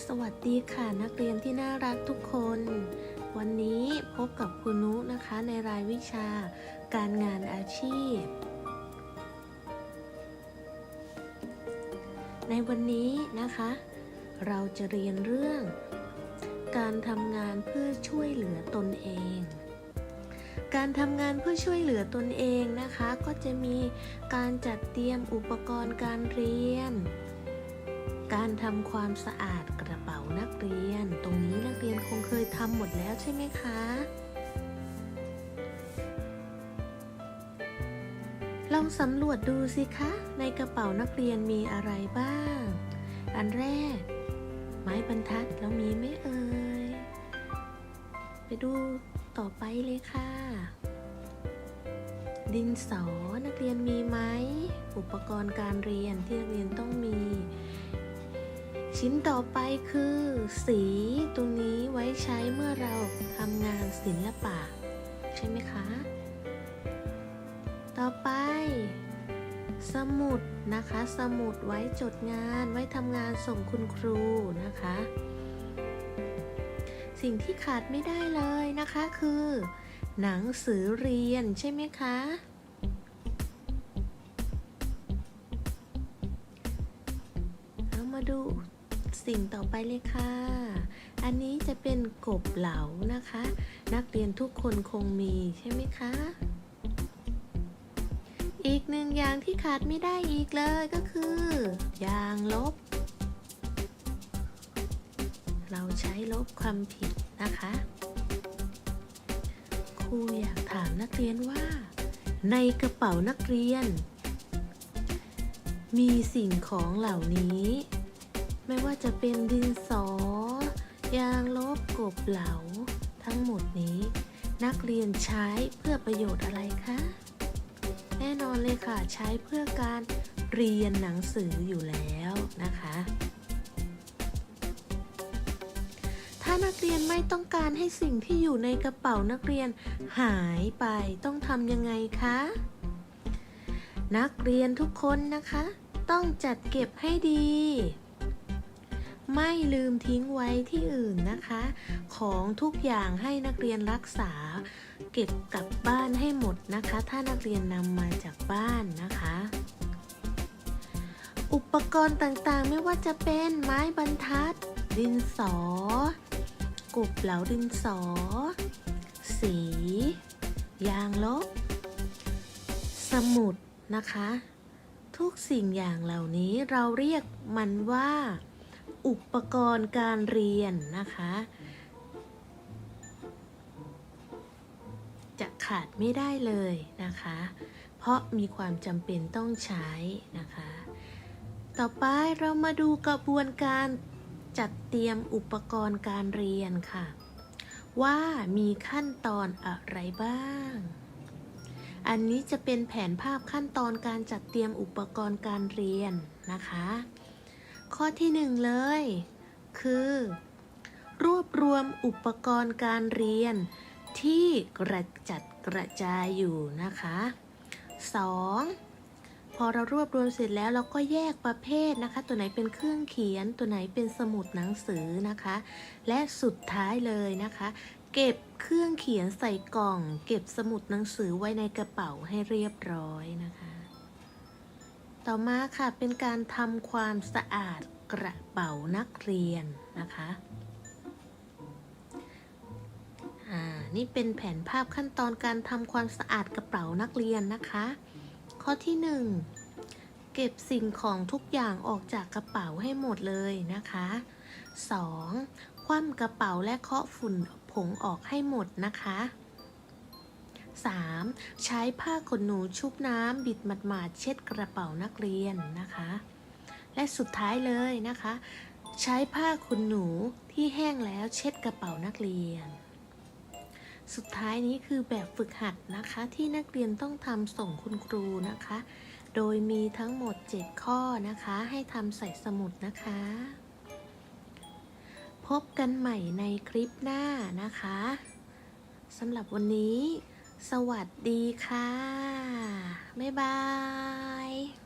สวัสดีค่ะนักเรียนที่น่ารักทุกคน วันนี้พบกับคุณนุนะคะในรายวิชา การงานอาชีพ ในวันนี้นะคะ เราจะเรียนเรื่อง การทำงานเพื่อช่วยเหลือตนเอง การทำงานเพื่อช่วยเหลือตนเองนะคะ ก็จะมีการจัดเตรียมอุปกรณ์การเรียนการทำความสะอาดก นักเรียน ตรงนี้นักเรียนคงเคยทำหมดแล้วใช่ไหมคะ ลองสำรวจดูสิคะ ในกระเป๋านักเรียนมีอะไรบ้าง อันแรก ไม้บรรทัดแล้วมีไหมเอ่ย ไปดูต่อไปเลยค่ะ ดินสอนักเรียนมีไหม อุปกรณ์การเรียนที่นักเรียนต้องมี ชิ้นต่อไปคือ สีตรงนี้ไว้ใช้เมื่อเราทำงานศิลปะ ใช่ไหมคะ ต่อไป สมุดนะคะ สมุดไว้จดงานไว้ทำงานส่งคุณครูนะคะ สิ่งที่ขาดไม่ได้เลยนะคะคือ หนังสือเรียนใช่ไหมคะเอามาดู สิ่งต่อไปเลยค่ะ อันนี้จะเป็นกบเหลานะคะ นักเรียนทุกคนคงมีใช่ไหมคะ อีกหนึ่งอย่างที่ขาดไม่ได้อีกเลยก็คือ ยางลบ เราใช้ลบความผิดนะคะ ครูอยากถามนักเรียนว่า ในกระเป๋านักเรียน มีสิ่งของเหล่านี้ ไม่ว่าจะเป็นดินสอ ยางลบกบเหลา ทั้งหมดนี้ นักเรียนใช้เพื่อประโยชน์อะไรคะ แน่นอนเลยค่ะ ใช้เพื่อการเรียนหนังสืออยู่แล้วนะคะ ถ้านักเรียนไม่ต้องการให้สิ่งที่อยู่ในกระเป๋านักเรียนหายไปต้องทำยังไงคะ นักเรียนทุกคนนะคะ ต้องจัดเก็บให้ดี ไม่ลืมทิ้งไว้ที่อื่นนะคะ ของทุกอย่างให้นักเรียนรักษา เก็บกลับบ้านให้หมดนะคะ ถ้านักเรียนนำมาจากบ้านนะคะ อุปกรณ์ต่างๆ ไม่ว่าจะเป็นไม้บรรทัด ดินสอกบเหลาดินสอ สี ยางลบ สมุดนะคะ ทุกสิ่งอย่างเหล่านี้เราเรียกมันว่า อุปกรณ์การเรียนนะคะ จะขาดไม่ได้เลยนะคะ เพราะมีความจำเป็นต้องใช้นะคะ ต่อไปเรามาดูกระบวนการจัดเตรียมอุปกรณ์การเรียนค่ะ ว่ามีขั้นตอนอะไรบ้าง อันนี้จะเป็นแผนภาพขั้นตอนการจัดเตรียมอุปกรณ์การเรียนนะคะ ข้อที่หนึ่งเลย คือ รวบรวมอุปกรณ์การเรียนที่กระจัดกระจายอยู่นะคะ 2. พอเรารวบรวมเสร็จแล้วเราก็แยกประเภทนะคะ ตัวไหนเป็นเครื่องเขียน ตัวไหนเป็นสมุดหนังสือนะคะ และสุดท้ายเลยนะคะ เก็บเครื่องเขียนใส่กล่อง เก็บสมุดหนังสือไว้ในกระเป๋าให้เรียบร้อยนะคะ ต่อมาค่ะเป็นการทำความสะอาดกระเป๋านักเรียนนะคะอ่านี่เป็นแผนภาพขั้นตอนการทำความสะอาดกระเป๋านักเรียนนะคะ ข้อที่ 1 เก็บสิ่งของทุกอย่างออกจากกระเป๋าให้หมดเลยนะคะ 2. คว่ำกระเป๋าและเคาะฝุ่นผงออกให้หมดนะคะ 3. ใช้ผ้าขนหนูชุบน้ำบิดหมาดๆเช็ดกระเป๋านักเรียนนะคะ และสุดท้ายเลยนะคะ ใช้ผ้าขนหนูที่แห้งแล้วเช็ดกระเป๋านักเรียน สุดท้ายนี้คือแบบฝึกหัดนะคะ ที่นักเรียนต้องทำส่งคุณครูนะคะ โดยมีทั้งหมด 7 ข้อนะคะ ให้ทำใส่สมุดนะคะ พบกันใหม่ในคลิปหน้านะคะสำหรับวันนี้ สวัสดีค่ะ บ๊ายบาย